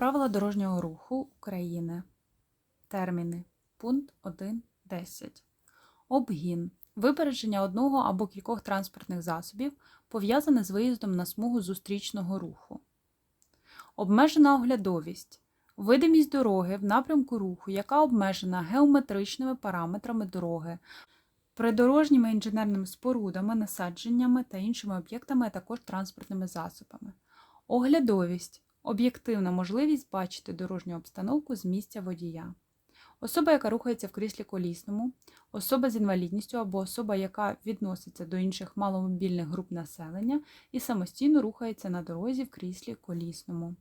Правила дорожнього руху України. Терміни. Пункт 1.10. Обгін. Випередження одного або кількох транспортних засобів, пов'язане з виїздом на смугу зустрічного руху. Обмежена оглядовість. Видимість дороги в напрямку руху, яка обмежена геометричними параметрами дороги, придорожніми інженерними спорудами, насадженнями та іншими об'єктами, а також транспортними засобами. Оглядовість об'єктивна можливість бачити дорожню обстановку з місця водія. Особа, яка рухається в кріслі колісному, особа з інвалідністю або особа, яка відноситься до інших маломобільних груп населення і самостійно рухається на дорозі в кріслі колісному.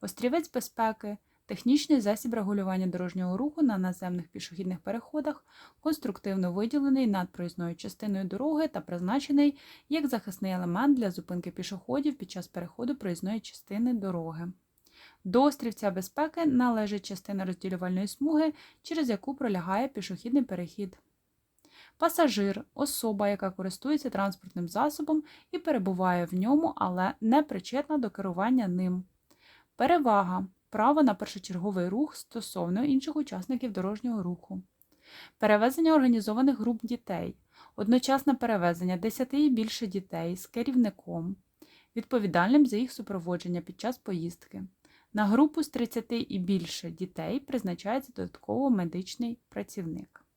Острівець безпеки технічний засіб регулювання дорожнього руху на наземних пішохідних переходах, конструктивно виділений над проїзною частиною дороги та призначений як захисний елемент для зупинки пішоходів під час переходу проїзної частини дороги. До острівця безпеки належить частина розділювальної смуги, через яку пролягає пішохідний перехід. Пасажир особа, яка користується транспортним засобом і перебуває в ньому, але не причетна до керування ним. Перевага право на першочерговий рух стосовно інших учасників дорожнього руху. Перевезення організованих груп дітей, одночасне перевезення 10 і більше дітей з керівником, відповідальним за їх супроводження під час поїздки. На групу з 30 і більше дітей призначається додатково медичний працівник.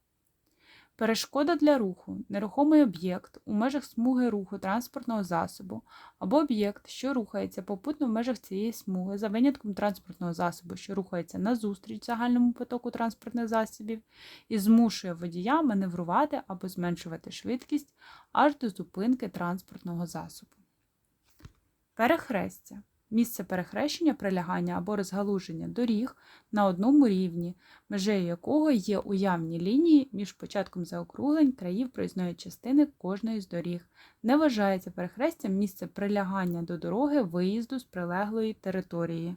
Перешкода для руху нерухомий об'єкт у межах смуги руху транспортного засобу або об'єкт, що рухається попутно в межах цієї смуги за винятком транспортного засобу, що рухається назустріч загальному потоку транспортних засобів, і змушує водія маневрувати або зменшувати швидкість аж до зупинки транспортного засобу. Перехрестя місце перехрещення, прилягання або розгалуження доріг на одному рівні, межею якого є уявні лінії між початком заокруглень країв проїзної частини кожної з доріг. Не вважається перехрестям місце прилягання до дороги виїзду з прилеглої території.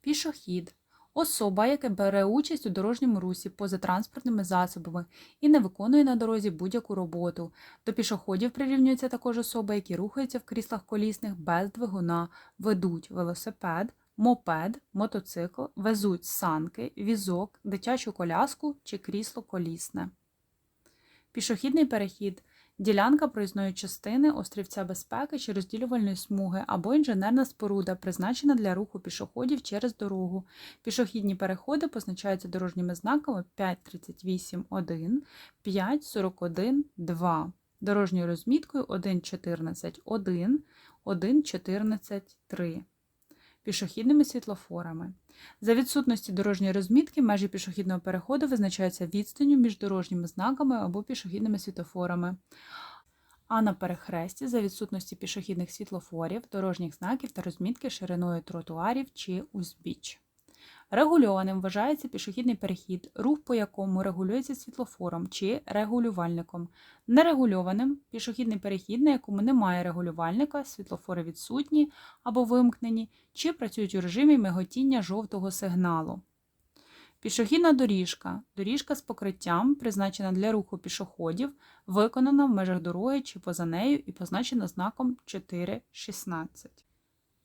Пішохід Особа, яка бере участь у дорожньому русі поза транспортними засобами і не виконує на дорозі будь-яку роботу. До пішоходів прирівнюються також особи, які рухаються в кріслах колісних без двигуна, ведуть велосипед, мопед, мотоцикл, везуть санки, візок, дитячу коляску чи крісло колісне. Пішохідний перехід ділянка проїзної частини острівця безпеки чи розділювальної смуги або інженерна споруда, призначена для руху пішоходів через дорогу. Пішохідні переходи позначаються дорожніми знаками 5.38.1, 5.41.2, дорожньою розміткою 1.14.1, 1.14.3. Пішохідними світлофорами. За відсутності дорожньої розмітки межі пішохідного переходу визначаються відстанню між дорожніми знаками або пішохідними світлофорами. А на перехресті за відсутності пішохідних світлофорів, дорожніх знаків та розмітки шириною тротуарів чи узбіч. Регульованим вважається пішохідний перехід, рух по якому регулюється світлофором чи регулювальником. Нерегульованим пішохідний перехід, на якому немає регулювальника, світлофори відсутні або вимкнені, чи працюють у режимі миготіння жовтого сигналу. Пішохідна доріжка доріжка з покриттям, призначена для руху пішоходів, виконана в межах дороги чи поза нею і позначена знаком 4.16.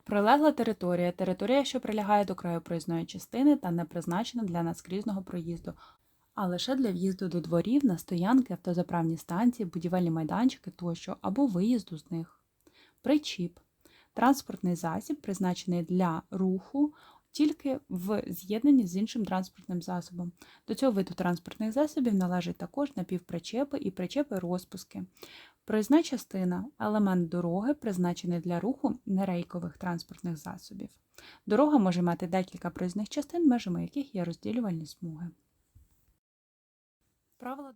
Прилегла територія територія, що прилягає до краю проїзної частини та не призначена для наскрізного проїзду, а лише для в'їзду до дворів, на стоянки, автозаправні станції, будівельні майданчики тощо або виїзду з них. Причіп транспортний засіб, призначений для руху тільки в з'єднанні з іншим транспортним засобом. До цього виду транспортних засобів належать також напівпричепи і причепи розпуски. Проїзна частина елемент дороги, призначений для руху нерейкових транспортних засобів. Дорога може мати декілька проїзних частин, межами яких є розділювальні смуги. Правила